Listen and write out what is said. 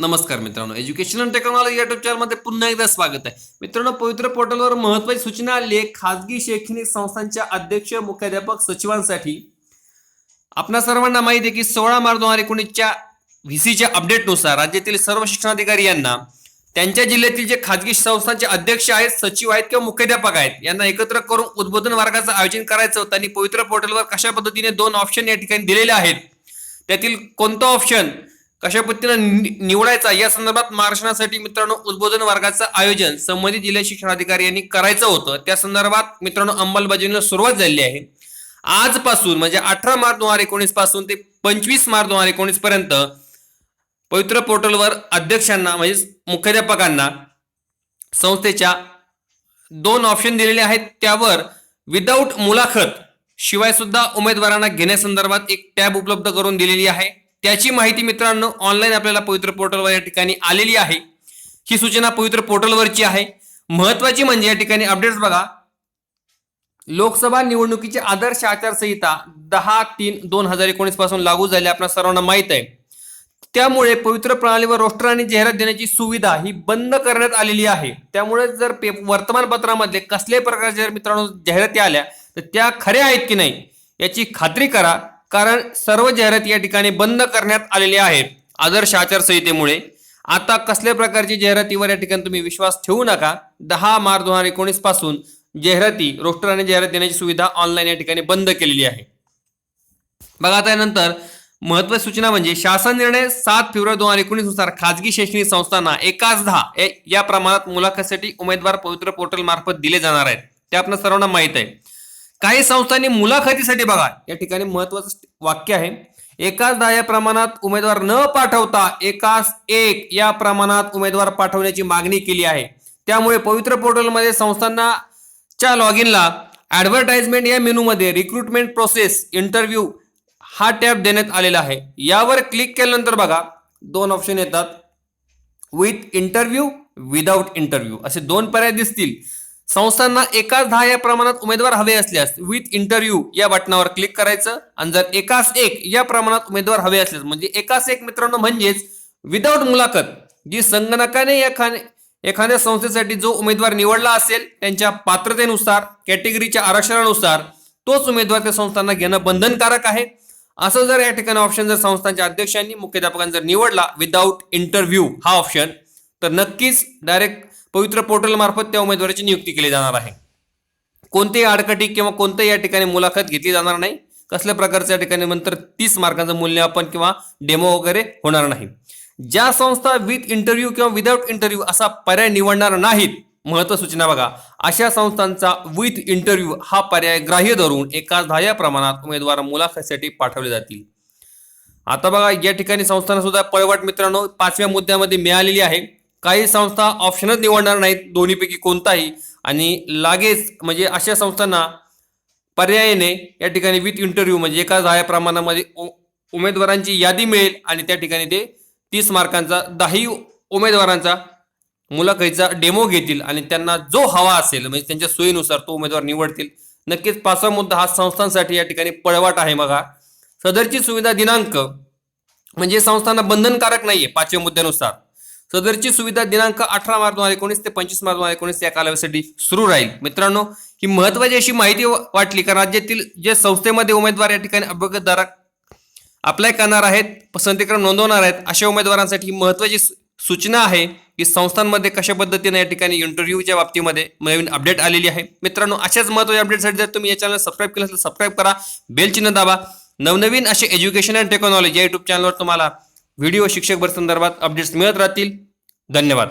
नमस्कार मित्रांनो education and technology YouTube चॅनलमध्ये पुन्हा एकदा स्वागत आहे. मित्रांनो पवित्र पोर्टलवर महत्वाची सूचना आली आहे खाजगी शैक्षणिक संस्थांच्या अध्यक्ष मुख्याध्यापक सचिवांसाठी आपणा सर्वांना माहिती आहे की सोळा मार्च दोन हजार एकोणीसच्या व्हीसीच्या अपडेटनुसार राज्यातील सर्व शिक्षणाधिकारी यांना त्यांच्या जिल्ह्यातील जे खाजगी संस्थांचे अध्यक्ष आहेत सचिव आहेत किंवा मुख्याध्यापक आहेत यांना एकत्र करून उद्बोधन वर्गाचं आयोजन करायचं होतं आणि पवित्र पोर्टलवर कशा पद्धतीने दोन ऑप्शन या ठिकाणी दिलेले आहेत त्यातील कोणतं ऑप्शन कशा पद्धतीनं नि- निवडायचा? या संदर्भात मार्गदर्शनासाठी मित्रांनो उद्बोधन वर्गाचं आयोजन संबंधित जिल्हा शिक्षणाधिकारी यांनी करायचं होतं. त्या संदर्भात मित्रांनो अंमलबजावणीला सुरुवात झाली आहे. आजपासून म्हणजे अठरा मार्च दोन हजार एकोणीसपासून ते पंचवीस मार्च दोन हजार एकोणीस पर्यंत पवित्र पोर्टलवर अध्यक्षांना म्हणजे मुख्याध्यापकांना संस्थेच्या दोन ऑप्शन दिलेले आहेत. त्यावर विदाऊट मुलाखत शिवाय सुद्धा उमेदवारांना घेण्यासंदर्भात एक टॅब उपलब्ध करून दिलेली आहे. त्याची माहिती मित्रांनो ऑनलाईन आपल्याला पवित्र पोर्टलवर या ठिकाणी आलेली आहे. ही सूचना पवित्र पोर्टलवरची आहे. महत्वाची म्हणजे या ठिकाणी अपडेट्स बघा. लोकसभा निवडणुकीची आदर्श आचारसंहिता दहा तीन दोन हजार एकोणीसपासून लागू झाली आपल्या सर्वांना माहीत आहे. त्यामुळे पवित्र प्रणालीवर रोस्टर आणि जाहिरात देण्याची सुविधा ही बंद करण्यात आलेली आहे. त्यामुळे जर पे वर्तमानपत्रामध्ये कसल्याही प्रकारच्या जर मित्रांनो जाहिराती आल्या तर त्या खऱ्या आहेत की नाही याची खात्री करा. कारण सर्व जाहिराती या ठिकाणी बंद करण्यात आलेल्या आहेत. आदर्श आचारसंहितेमुळे. आता कसल्या प्रकारची जाहिरातीवर या ठिकाणी तुम्ही विश्वास ठेवू नका? दहा मार्च दोन हजार एकोणीसपासून जाहिराती रोस्टर आणि जाहिरात देण्याची सुविधा ऑनलाईन या ठिकाणी बंद केलेली आहे. बघा त्यानंतर महत्वाची सूचना म्हणजे शासन निर्णय सात फेब्रुवारी दोन हजार एकोणीसनुसार खाजगी शैक्षणिक संस्थांना एकाच दहा ए- या प्रमाणात मुलाखतीसाठी उमेदवार पवित्र पोर्टल मार्फत दिले जाणार आहेत. ते आपण सर्वांना माहीत आहे. काही संस्थांनी मुलाखतीसाठी बघा या ठिकाणी महत्वाचं वाक्य आहे. एकाच दहा या प्रमाणात उमेदवार न पाठवता एकाच एक या प्रमाणात उमेदवार पाठवण्याची मागणी केली आहे. त्यामुळे पवित्र पोर्टलमध्ये संस्थांना च्या लॉग इनला ऍडव्हर्टाइजमेंट या मेनूमध्ये रिक्रुटमेंट प्रोसेस इंटरव्ह्यू हा टॅब देण्यात आलेला आहे. यावर क्लिक केल्यानंतर बघा दोन ऑप्शन येतात. विथ इंटरव्ह्यू विदाऊट इंटरव्ह्यू असे दोन पर्याय दिसतील. संस्थांना एकाच दहा या प्रमाणात उमेदवार हवे असल्यास विथ इंटरव्ह्यू या बटनावर क्लिक करायचं आणि जर एकाच एक या प्रमाणात उमेदवार हवे असल्यास म्हणजे एकाच एक मित्रांनो म्हणजेच विदाऊट मुलाखत जी संगणकाने एखाद्या एखाद्या संस्थेसाठी जो उमेदवार निवडला असेल त्यांच्या पात्रतेनुसार कॅटेगरीच्या आरक्षणानुसार तोच उमेदवार त्या संस्थांना घेणं बंधनकारक आहे. असं जर या ठिकाणी ऑप्शन जर संस्थांच्या अध्यक्षांनी मुख्याध्यापकांनी जर निवडला विदाऊट इंटरव्ह्यू हा ऑप्शन तर नक्कीच डायरेक्ट पवित्र पोर्टल मार्फत त्या उमेदवाराची नियुक्ती केली जाणार आहे. कोणतेही आडकटी किंवा कोणत्याही या ठिकाणी मुलाखत घेतली जाणार नाही. कसल्या प्रकारच्या या ठिकाणी नंतर तीस मार्कांचं मूल्यमापन किंवा डेमो वगैरे होणार नाही. ज्या संस्था विथ इंटरव्ह्यू किंवा विदाऊट इंटरव्ह्यू असा पर्याय निवडणार नाहीत महत्त्व सूचना बघा. अशा संस्थांचा विथ इंटरव्ह्यू हा पर्याय ग्राह्य धरून एका दहा प्रमाणात उमेदवार मुलाखतीसाठी पाठवले जातील. आता बघा या ठिकाणी संस्थांना सुद्धा पळवाट मित्रांनो पाचव्या मुद्द्यामध्ये मिळालेली आहे. काही संस्था ऑप्शनच निवडणार नाहीत दोन्हीपैकी कोणताही. आणि लागेच म्हणजे अशा संस्थांना पर्यायाने या ठिकाणी विथ इंटरव्ह्यू म्हणजे एका दहा प्रमाणामध्ये उ- उमेदवारांची यादी मिळेल आणि त्या ठिकाणी ते तीस मार्कांचा दहाही उमेदवारांचा मुलाखतीचा डेमो घेतील आणि त्यांना जो हवा असेल म्हणजे त्यांच्या सोयीनुसार तो उमेदवार निवडतील. नक्कीच पाचवा मुद्दा हा संस्थांसाठी या ठिकाणी पळवाट आहे बघा. सदरची सुविधा दिनांक म्हणजे संस्थांना बंधनकारक नाहीये पाचव्या मुद्द्यानुसार. सदरची सुविधा दिनांक अठरा मार्च दोन हजार एकोणीस ते पंचवीस मार्च दोन हजार एकोणीस या कालावधीसाठी सुरू राहील. मित्रांनो ही महत्वाची अशी माहिती वाटली कारण राज्यातील जे संस्थेमध्ये उमेदवार या ठिकाणी अभ्यगतदारा अप्लाय करणार आहेत पसंतीक्रम नोंदवणार आहेत अशा उमेदवारांसाठी ही महत्वाची सूचना आहे की संस्थांमध्ये कशा पद्धतीने या ठिकाणी इंटरव्ह्यूच्या बाबतीमध्ये नवीन अपडेट आलेली आहे. मित्रांनो अशाच महत्त्वाच्या अपडेटसाठी जर तुम्ही या चॅनल सबस्क्राईब केलं असेल तर सबस्क्राईब करा बेल चिन्ह दाबा. नवनवीन असे एज्युकेशन अँड टेक्नॉलॉजी या युट्यूब चॅनलवर तुम्हाला व्हिडिओ शिक्षक संदर्भात अपडेट्स मिळत राहतील. धन्यवाद.